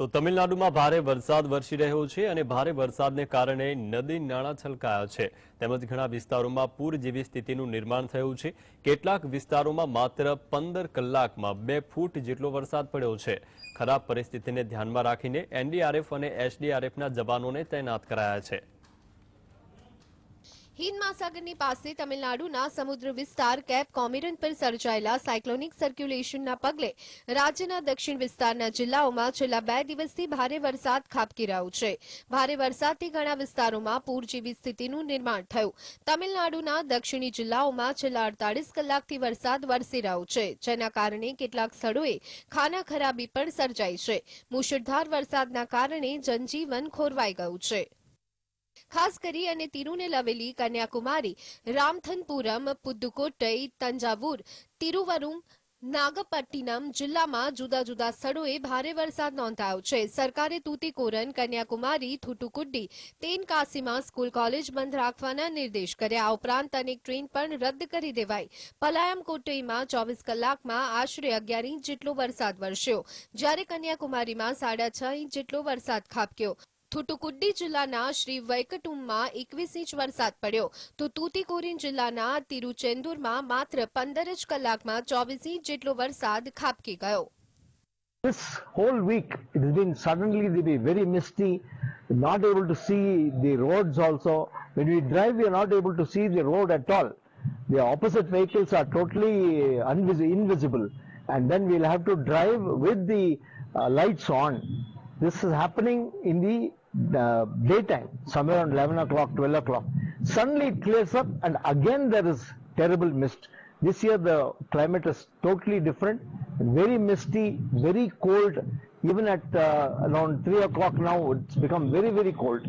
તો તમિલનાડુમાં ભારે વરસાદ વરસી રહ્યો છે અને ભારે વરસાદને કારણે નદી નાળા છલકાયા છે. તેમજ ઘણા વિસ્તારોમાં પૂર જેવી સ્થિતિનું નિર્માણ થયું છે. કેટલાક વિસ્તારોમાં માત્ર પંદર કલાકમાં બે ફૂટ જેટલો વરસાદ પડ્યો છે. ખરાબ પરિસ્થિતિને ધ્યાનમાં રાખીને એનડીઆરએફ અને એસડીઆરએફના જવાનોને તૈનાત કરાયા છે. હિન્દ મહાસાગરની પાસે તમિલનાડુના સમુદ્ર વિસ્તાર કેપ કોમિરન પર સર્જાયેલા સાયક્લોનિક સર્ક્યુલેશનના પગલે રાજ્યના દક્ષિણ વિસ્તારના જિલ્લાઓમાં છેલ્લા બે દિવસથી ભારે વરસાદ ખાબકી રહ્યો છે. ભારે વરસાદથી ઘણા વિસ્તારોમાં પૂર જેવી સ્થિતિનું નિર્માણ થયું. તમિલનાડુના દક્ષિણી જિલ્લાઓમાં છેલ્લા અડતાલીસ કલાકથી વરસાદ વરસી રહ્યો છે, જેના કારણે કેટલાક સ્થળોએ ખાના ખરાબી પણ સર્જાઈ છે. મુશળધાર વરસાદના કારણે જનજીવન ખોરવાઈ ગયું છે. ખાસ કરી અને તિરુનેલવેલી કન્યાકુમારી રામથનપુરમ પુદુકોટ્ટઈ, તંજાવુર, તિરુવરુમ, નાગપટ્ટિનમ જિલ્લામાં જુદા જુદા સ્થળોએ ભારે વરસાદ નોંધાયો છે. સરકારે તૂતીકોરન, કન્યાકુમારી થુટુકુડ્ડી તેનકાસીમાં સ્કૂલ કોલેજ બંધ રાખવાના નિર્દેશ કર્યા. ઉપરાંત અનેક ટ્રેન પણ રદ કરી દેવાઈ. પલાયમ કોટઈમાં ચોવીસ કલાકમાં આશરે અગિયાર ઇંચ જેટલો વરસાદ વરસ્યો. જ્યારે કન્યાકુમારીમાં સાડા છ ઇંચ જેટલો વરસાદ ખાબક્યો. થુટુકુડ્ડી જિલ્લાના શ્રી વૈકટુમમાં એકવીસ ઇંચ વરસાદ પડ્યો તો તૂતીકોરીન જિલ્લાના તિરુચેન્દુરમાં માત્ર પંદર જ કલાકમાં ચોવીસ ઇંચ જેટલો વરસાદ ખાબકી ગયો This whole week, it has been suddenly they be very misty, not able to see the roads also. When we drive, we are not able to see the road at all. The opposite vehicles are totally unvis- invisible, and then we'll have to drive with the uh, lights on. This is happening in the uh, daytime, somewhere around 11 o'clock, 12 o'clock. Suddenly it clears up, and again there is terrible mist. This year the climate is totally different, very misty, very cold. Even at uh, around 3 o'clock now, it's become very, very cold.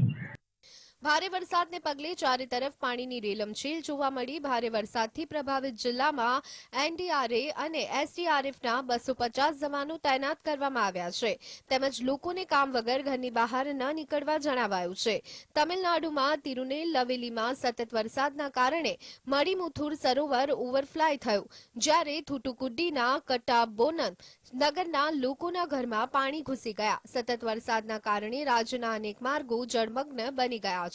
ભારે વરસાદને પગલે ચારે તરફ પાણીની રેલમછેલ જોવા મળી. ભારે વરસાદથી પ્રભાવિત જિલ્લામાં એનડીઆરએ અને એસડીઆરએફના બસો પચાસ જવાનો તૈનાત કરવામાં આવ્યા છે. તેમજ લોકોને કામ વગર ઘરની બહાર ન નીકળવા જણાવાયું છે. તમિલનાડુમાં તિરુનેલવેલીમાં સતત વરસાદના કારણે મડીમુથુર સરોવર ઓવરફ્લાય થયું, જ્યારે થુટુકુડીના કટાબોનન નગરના લોકોના ઘરમાં પાણી ઘૂસી ગયા. સતત વરસાદના કારણે રાજ્યના અનેક માર્ગો જળમગ્ન બની ગયા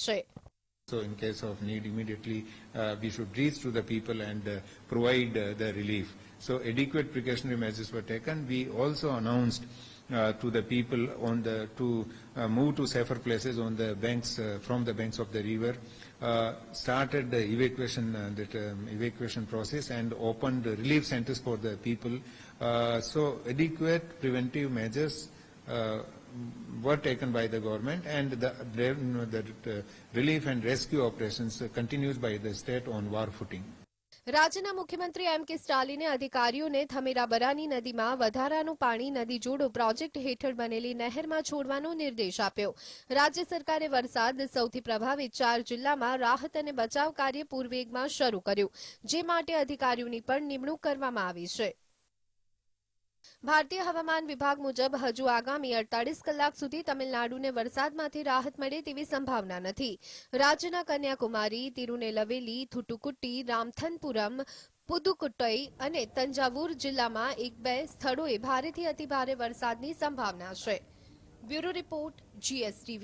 So in case of need immediately, uh, we should reach to the people and uh, provide uh, the relief. So adequate precautionary measures were taken. We also announced to the people on the, to move to safer places on the banks, from the banks of the river, started the evacuation, that um, evacuation process and opened relief centers for the people. So adequate preventive measures were taken by the government and the, the, uh, relief and rescue operations uh, continues by the state on war footing. રાજ્યના મુખ્યમંત્રી એમ કે સ્ટાલિને અધિકારીઓને થમેરાબરાની નદીમાં વધારાનું પાણી નદી જોડો project હેઠળ બનેલી નહેરમાં છોડવાનો નિર્દેશ આપ્યો રાજ્ય સરકારે વરસાદ સૌથી પ્રભાવિત ચાર જિલ્લામાં રાહત અને બચાવ કાર્ય પૂરવેગમાં શરૂ કર્યું જે માટે અધિકારીઓની પણ નિમણૂક કરવામાં આવી છે ભારતીય હવામાન વિભાગ મુજબ હજુ આગામી અડતાલીસ કલાક સુધી તમિલનાડુને વરસાદમાંથી રાહત મળે તેવી સંભાવના નથી. રાજ્યના કન્યાકુમારી, તિરુનેલવેલી, થુટુકુટ્ટી, રામથનપુરમ, પુદુકુટ્ટઈ અને તંજાવુર જિલ્લામાં એક બે સ્થળોએ ભારેથી અતિભારે વરસાદની સંભાવના છે. Bureau report, GSTV.